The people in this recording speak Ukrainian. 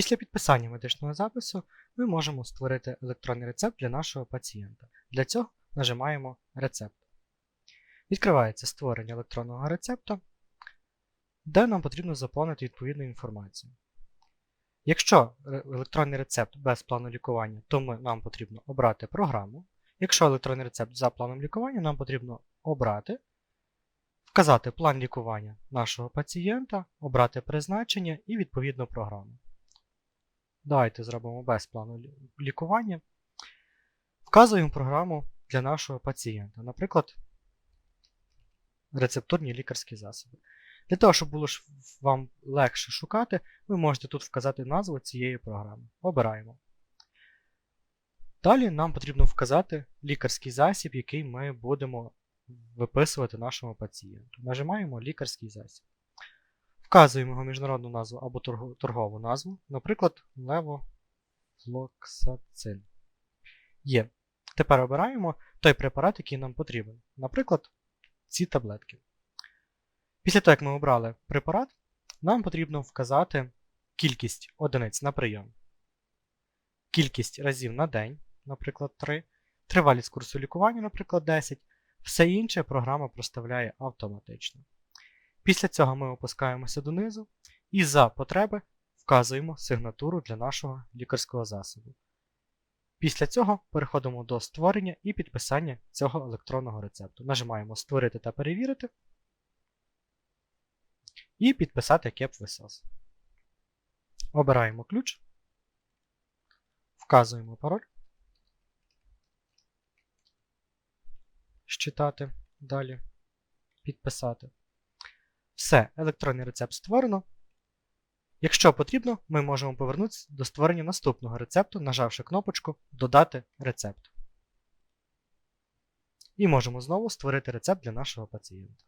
Після підписання медичного запису ми можемо створити електронний рецепт для нашого пацієнта. Для цього нажимаємо Рецепт. Відкривається створення електронного рецепту, де нам потрібно заповнити відповідну інформацію. Якщо електронний рецепт без плану лікування, то ми, нам потрібно обрати програму. Якщо електронний рецепт за планом лікування, нам потрібно обрати, вказати план лікування нашого пацієнта, обрати призначення і відповідну програму. Давайте зробимо без плану лікування. Вказуємо програму для нашого пацієнта, наприклад, рецептурні лікарські засоби. Для того, щоб було вам легше шукати, ви можете тут вказати назву цієї програми. Обираємо. Далі нам потрібно вказати лікарський засіб, який ми будемо виписувати нашому пацієнту. Нажимаємо лікарський засіб. Вказуємо його міжнародну назву або торгову назву, наприклад, левофлоксацин. Є. Тепер обираємо той препарат, який нам потрібен. Наприклад, ці таблетки. Після того, як ми обрали препарат, нам потрібно вказати кількість одиниць на прийом, кількість разів на день, наприклад, 3, тривалість курсу лікування, наприклад, 10. Все інше програма проставляє автоматично. Після цього ми опускаємося донизу і за потреби вказуємо сигнатуру для нашого лікарського засобу. Після цього переходимо до створення і підписання цього електронного рецепту. Нажимаємо Створити та перевірити і підписати CAP-VSOS. Обираємо ключ, вказуємо пароль, щитати, далі, підписати. Все, електронний рецепт створено. Якщо потрібно, ми можемо повернутися до створення наступного рецепту, нажавши кнопочку Додати рецепт. І можемо знову створити рецепт для нашого пацієнта.